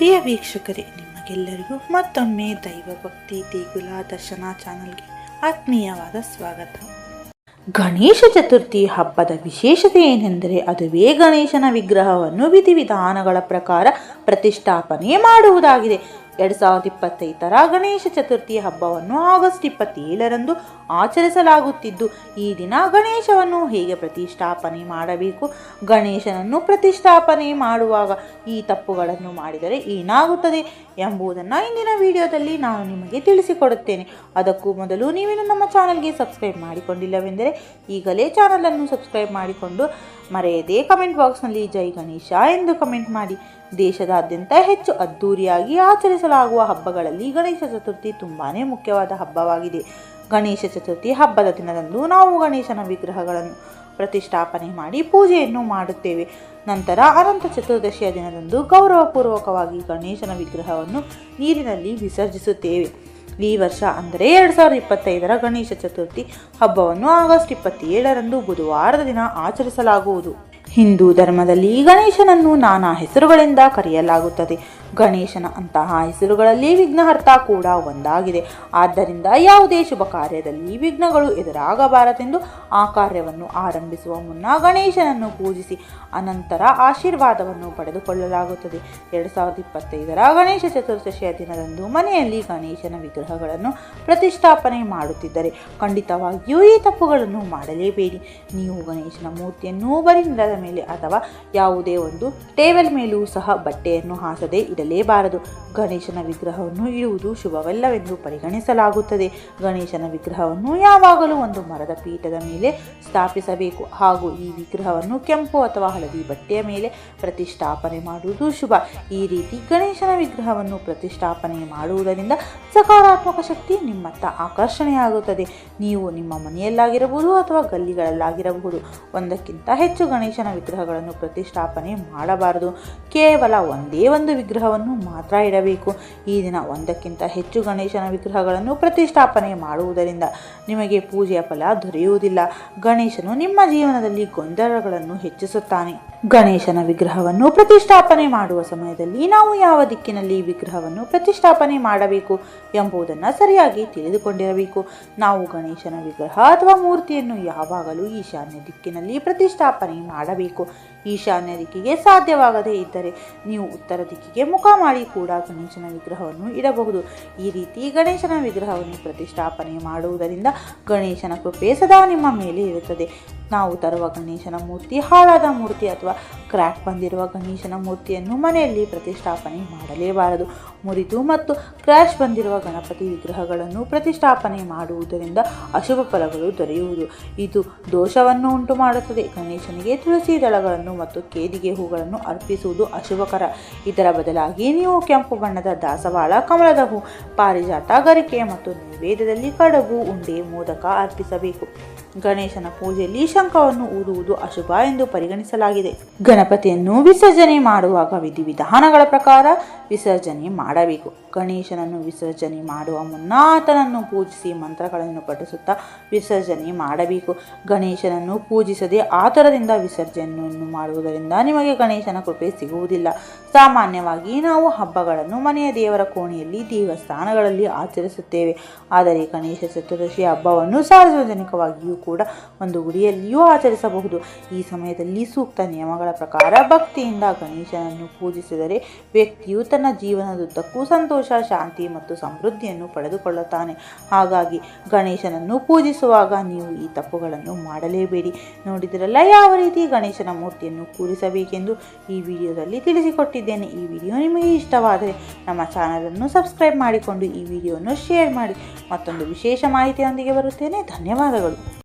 ಪ್ರಿಯ ವೀಕ್ಷಕರೇ, ನಿಮಗೆಲ್ಲರಿಗೂ ಮತ್ತೊಮ್ಮೆ ದೈವ ಭಕ್ತಿ ದೇಗುಲ, ದರ್ಶನ ಚಾನಲ್ಗೆ ಆತ್ಮೀಯವಾದ ಸ್ವಾಗತ. ಗಣೇಶ ಚತುರ್ಥಿ ಹಬ್ಬದ ವಿಶೇಷತೆ ಏನೆಂದರೆ, ಅದುವೇ ಗಣೇಶನ ವಿಗ್ರಹವನ್ನು ವಿಧಿವಿಧಾನಗಳ ಪ್ರಕಾರ ಪ್ರತಿಷ್ಠಾಪನೆ ಮಾಡುವುದಾಗಿದೆ. ಎರಡು ಸಾವಿರದ ಇಪ್ಪತ್ತೈದರ ಗಣೇಶ ಚತುರ್ಥಿ ಹಬ್ಬವನ್ನು ಆಗಸ್ಟ್ ಇಪ್ಪತ್ತೇಳರಂದು ಆಚರಿಸಲಾಗುತ್ತಿದ್ದು, ಈ ದಿನ ಗಣೇಶವನ್ನು ಹೇಗೆ ಪ್ರತಿಷ್ಠಾಪನೆ ಮಾಡಬೇಕು? ಗಣೇಶನನ್ನು ಪ್ರತಿಷ್ಠಾಪನೆ ಮಾಡುವಾಗ ಈ ತಪ್ಪುಗಳನ್ನು ಮಾಡಿದರೆ ಏನಾಗುತ್ತದೆ ಎಂಬುದನ್ನು ಇಂದಿನ ವಿಡಿಯೋದಲ್ಲಿ ನಾನು ನಿಮಗೆ ತಿಳಿಸಿಕೊಡುತ್ತೇನೆ. ಅದಕ್ಕೂ ಮೊದಲು ನೀವೇನು ನಮ್ಮ ಚಾನಲ್ಗೆ ಸಬ್ಸ್ಕ್ರೈಬ್ ಮಾಡಿಕೊಂಡಿಲ್ಲವೆಂದರೆ ಈಗಲೇ ಚಾನಲನ್ನು ಸಬ್ಸ್ಕ್ರೈಬ್ ಮಾಡಿಕೊಂಡು ಮರೆಯದೇ ಕಮೆಂಟ್ ಬಾಕ್ಸ್ನಲ್ಲಿ ಜೈ ಗಣೇಶ ಎಂದು ಕಮೆಂಟ್ ಮಾಡಿ. ದೇಶದಾದ್ಯಂತ ಹೆಚ್ಚು ಅದ್ಧೂರಿಯಾಗಿ ಆಚರಿಸಲಾಗುವ ಹಬ್ಬಗಳಲ್ಲಿ ಗಣೇಶ ಚತುರ್ಥಿ ತುಂಬಾ ಮುಖ್ಯವಾದ ಹಬ್ಬವಾಗಿದೆ. ಗಣೇಶ ಚತುರ್ಥಿ ಹಬ್ಬದ ದಿನದಂದು ನಾವು ಗಣೇಶನ ವಿಗ್ರಹಗಳನ್ನು ಪ್ರತಿಷ್ಠಾಪನೆ ಮಾಡಿ ಪೂಜೆಯನ್ನು ಮಾಡುತ್ತೇವೆ. ನಂತರ ಅನಂತ ಚತುರ್ದಶಿಯ ದಿನದಂದು ಗೌರವಪೂರ್ವಕವಾಗಿ ಗಣೇಶನ ವಿಗ್ರಹವನ್ನು ನೀರಿನಲ್ಲಿ ವಿಸರ್ಜಿಸುತ್ತೇವೆ. ಈ ವರ್ಷ ಅಂದರೆ ಎರಡು ಸಾವಿರದ ಇಪ್ಪತ್ತೈದರ ಗಣೇಶ ಚತುರ್ಥಿ ಹಬ್ಬವನ್ನು ಆಗಸ್ಟ್ ಇಪ್ಪತ್ತೇಳರಂದು ಬುಧವಾರದ ದಿನ ಆಚರಿಸಲಾಗುವುದು. ಹಿಂದೂ ಧರ್ಮದಲ್ಲಿ ಗಣೇಶನನ್ನು ನಾನಾ ಹೆಸರುಗಳಿಂದ ಕರೆಯಲಾಗುತ್ತದೆ. ಗಣೇಶನ ಅಂತಹ ಹೆಸರುಗಳಲ್ಲಿ ವಿಘ್ನಹರ್ತ ಕೂಡ ಒಂದಾಗಿದೆ. ಆದ್ದರಿಂದ ಯಾವುದೇ ಶುಭ ಕಾರ್ಯದಲ್ಲಿ ವಿಘ್ನಗಳು ಎದುರಾಗಬಾರದೆಂದು ಆ ಕಾರ್ಯವನ್ನು ಆರಂಭಿಸುವ ಮುನ್ನ ಗಣೇಶನನ್ನು ಪೂಜಿಸಿ ಅನಂತರ ಆಶೀರ್ವಾದವನ್ನು ಪಡೆದುಕೊಳ್ಳಲಾಗುತ್ತದೆ. ಎರಡು ಸಾವಿರದ ಇಪ್ಪತ್ತೈದರ ಗಣೇಶ ಚತುರ್ದಶಿಯ ದಿನದಂದು ಮನೆಯಲ್ಲಿ ಗಣೇಶನ ವಿಗ್ರಹಗಳನ್ನು ಪ್ರತಿಷ್ಠಾಪನೆ ಮಾಡುತ್ತಿದ್ದರೆ ಖಂಡಿತವಾಗಿಯೂ ಈ ತಪ್ಪುಗಳನ್ನು ಮಾಡಲೇಬೇಡಿ. ನೀವು ಗಣೇಶನ ಮೂರ್ತಿಯನ್ನು ಬರೀ ಮೇಲೆ ಅಥವಾ ಯಾವುದೇ ಒಂದು ಟೇಬಲ್ ಮೇಲೂ ಸಹ ಬಟ್ಟೆಯನ್ನು ಹಾಸದೆ ಇಡಲೇಬಾರದು ಗಣೇಶನ ವಿಗ್ರಹವನ್ನು ಇಡುವುದು ಶುಭವಲ್ಲವೆಂದು ಪರಿಗಣಿಸಲಾಗುತ್ತದೆ. ಗಣೇಶನ ವಿಗ್ರಹವನ್ನು ಯಾವಾಗಲೂ ಒಂದು ಮರದ ಪೀಠದ ಮೇಲೆ ಸ್ಥಾಪಿಸಬೇಕು. ಹಾಗೂ ಈ ವಿಗ್ರಹವನ್ನು ಕೆಂಪು ಅಥವಾ ಹಳದಿ ಬಟ್ಟೆಯ ಮೇಲೆ ಪ್ರತಿಷ್ಠಾಪನೆ ಮಾಡುವುದು ಶುಭ. ಈ ರೀತಿ ಗಣೇಶನ ವಿಗ್ರಹವನ್ನು ಪ್ರತಿಷ್ಠಾಪನೆ ಮಾಡುವುದರಿಂದ ಸಕಾರಾತ್ಮಕ ಶಕ್ತಿ ನಿಮ್ಮತ್ತ ಆಕರ್ಷಣೆಯಾಗುತ್ತದೆ. ನೀವು ನಿಮ್ಮ ಮನೆಯಲ್ಲಾಗಿರಬಹುದು ಅಥವಾ ಗಲ್ಲಿಗಳಲ್ಲಾಗಿರಬಹುದು. ಒಂದಕ್ಕಿಂತ ಹೆಚ್ಚು ಗಣೇಶನ ವಿಗ್ರಹಗಳನ್ನು ಪ್ರತಿಷ್ಠಾಪನೆ ಮಾಡಬಾರದು. ಕೇವಲ ಒಂದೇ ಒಂದು ವಿಗ್ರಹವನ್ನು ಮಾತ್ರ ಇಡಬೇಕು. ಈ ದಿನ ಒಂದಕ್ಕಿಂತ ಹೆಚ್ಚು ಗಣೇಶನ ವಿಗ್ರಹಗಳನ್ನು ಪ್ರತಿಷ್ಠಾಪನೆ ಮಾಡುವುದರಿಂದ ನಿಮಗೆ ಪೂಜೆಯ ಫಲ ದೊರೆಯುವುದಿಲ್ಲ. ಗಣೇಶನು ನಿಮ್ಮ ಜೀವನದಲ್ಲಿ ಗೊಂದಲಗಳನ್ನು ಹೆಚ್ಚಿಸುತ್ತಾನೆ. ಗಣೇಶನ ವಿಗ್ರಹವನ್ನು ಪ್ರತಿಷ್ಠಾಪನೆ ಮಾಡುವ ಸಮಯದಲ್ಲಿ ನಾವು ಯಾವ ದಿಕ್ಕಿನಲ್ಲಿ ವಿಗ್ರಹವನ್ನು ಪ್ರತಿಷ್ಠಾಪನೆ ಮಾಡಬೇಕು ಎಂಬುದನ್ನು ಸರಿಯಾಗಿ ತಿಳಿದುಕೊಂಡಿರಬೇಕು. ನಾವು ಗಣೇಶನ ವಿಗ್ರಹ ಅಥವಾ ಮೂರ್ತಿಯನ್ನು ಯಾವಾಗಲೂ ಈಶಾನ್ಯ ದಿಕ್ಕಿನಲ್ಲಿ ಪ್ರತಿಷ್ಠಾಪನೆ ಮಾಡಬೇಕು. ಈಶಾನ್ಯ ದಿಕ್ಕಿಗೆ ಸಾಧ್ಯವಾಗದೇ ಇದ್ದರೆ ನೀವು ಉತ್ತರ ದಿಕ್ಕಿಗೆ ಮುಖ ಮಾಡಿ ಕೂಡ ಗಣೇಶನ ವಿಗ್ರಹವನ್ನು ಇಡಬಹುದು. ಈ ರೀತಿ ಗಣೇಶನ ವಿಗ್ರಹವನ್ನು ಪ್ರತಿಷ್ಠಾಪನೆ ಮಾಡುವುದರಿಂದ ಗಣೇಶನ ಕೃಪೆ ಸದಾ ನಿಮ್ಮ ಮೇಲೆ ಇರುತ್ತದೆ. ನಾವು ತರುವ ಗಣೇಶನ ಮೂರ್ತಿ, ಹಾಳಾದ ಮೂರ್ತಿ ಅಥವಾ ಕ್ರ್ಯಾಕ್ ಬಂದಿರುವ ಗಣೇಶನ ಮೂರ್ತಿಯನ್ನು ಮನೆಯಲ್ಲಿ ಪ್ರತಿಷ್ಠಾಪನೆ ಮಾಡಲೇಬಾರದು. ಮುರಿದು ಮತ್ತು ಕ್ರ್ಯಾಶ್ ಬಂದಿರುವ ಗಣಪತಿ ವಿಗ್ರಹಗಳನ್ನು ಪ್ರತಿಷ್ಠಾಪನೆ ಮಾಡುವುದರಿಂದ ಅಶುಭ ಫಲಗಳು ದೊರೆಯುವುದು. ಇದು ದೋಷವನ್ನು ಉಂಟು ಮಾಡುತ್ತದೆ. ಗಣೇಶನಿಗೆ ತುಳಸಿ ದಳಗಳನ್ನು ಮತ್ತು ಕೇದಿಗೆ ಹೂಗಳನ್ನು ಅರ್ಪಿಸುವುದು ಅಶುಭಕರ. ಇದರ ಬದಲಾಗಿ ನೀವು ಕೆಂಪು ಬಣ್ಣದ ದಾಸವಾಳ, ಕಮಲದ ಹೂ, ಪಾರಿಜಾತ, ಗರಿಕೆ ಮತ್ತು ನೈವೇದ್ಯದಲ್ಲಿ ಕಡಬು, ಉಂಡೆ, ಮೋದಕ ಅರ್ಪಿಸಬೇಕು. ಗಣೇಶನ ಪೂಜೆಯಲ್ಲಿ ಶಂಖವನ್ನು ಊದುವುದು ಅಶುಭ ಎಂದು ಪರಿಗಣಿಸಲಾಗಿದೆ. ಗಣಪತಿಯನ್ನು ವಿಸರ್ಜನೆ ಮಾಡುವಾಗ ವಿಧಿವಿಧಾನಗಳ ಪ್ರಕಾರ ವಿಸರ್ಜನೆ ಮಾಡಬೇಕು. ಗಣೇಶನನ್ನು ವಿಸರ್ಜನೆ ಮಾಡುವ ಮುನ್ನ ಆತನನ್ನು ಪೂಜಿಸಿ ಮಂತ್ರಗಳನ್ನು ಪಠಿಸುತ್ತಾ ವಿಸರ್ಜನೆ ಮಾಡಬೇಕು. ಗಣೇಶನನ್ನು ಪೂಜಿಸದೆ ಆತರದಿಂದ ವಿಸರ್ಜನೆಯನ್ನು ಮಾಡುವುದರಿಂದ ನಿಮಗೆ ಗಣೇಶನ ಕೃಪೆ ಸಿಗುವುದಿಲ್ಲ. ಸಾಮಾನ್ಯವಾಗಿ ನಾವು ಹಬ್ಬಗಳನ್ನು ಮನೆಯ ದೇವರ ಕೋಣೆಯಲ್ಲಿ, ದೇವಸ್ಥಾನಗಳಲ್ಲಿ ಆಚರಿಸುತ್ತೇವೆ. ಆದರೆ ಗಣೇಶ ಚತುರ್ದಶಿ ಹಬ್ಬವನ್ನು ಸಾರ್ವಜನಿಕವಾಗಿಯೂ ಕೂಡ ಒಂದು ಗುಡಿಯಲ್ಲಿಯೂ ಆಚರಿಸಬಹುದು. ಈ ಸಮಯದಲ್ಲಿ ಸೂಕ್ತ ನಿಯಮಗಳ ಪ್ರಕಾರ ಭಕ್ತಿಯಿಂದ ಗಣೇಶನನ್ನು ಪೂಜಿಸಿದರೆ ವ್ಯಕ್ತಿಯು ತನ್ನ ಜೀವನದುದ್ದಕ್ಕೂ ಸಂತೋಷ, ಶಾಂತಿ ಮತ್ತು ಸಮೃದ್ಧಿಯನ್ನು ಪಡೆದುಕೊಳ್ಳುತ್ತಾನೆ. ಹಾಗಾಗಿ ಗಣೇಶನನ್ನು ಪೂಜಿಸುವಾಗ ನೀವು ಈ ತಪ್ಪುಗಳನ್ನು ಮಾಡಲೇಬೇಡಿ. ನೋಡಿದಿರಲ್ಲ ಯಾವ ರೀತಿ ಗಣೇಶನ ಮೂರ್ತಿಯನ್ನು ಕೂರಿಸಬೇಕೆಂದು ಈ ವಿಡಿಯೋದಲ್ಲಿ ತಿಳಿಸಿಕೊಟ್ಟಿದ್ದೇನೆ. ಈ ವಿಡಿಯೋ ನಿಮಗೆ ಇಷ್ಟವಾದರೆ ನಮ್ಮ ಚಾನಲನ್ನು ಸಬ್ಸ್ಕ್ರೈಬ್ ಮಾಡಿಕೊಂಡು ಈ ವಿಡಿಯೋವನ್ನು ಶೇರ್ ಮಾಡಿ. ಮತ್ತೊಂದು ವಿಶೇಷ ಮಾಹಿತಿಯೊಂದಿಗೆ ಬರುತ್ತೇನೆ. ಧನ್ಯವಾದಗಳು.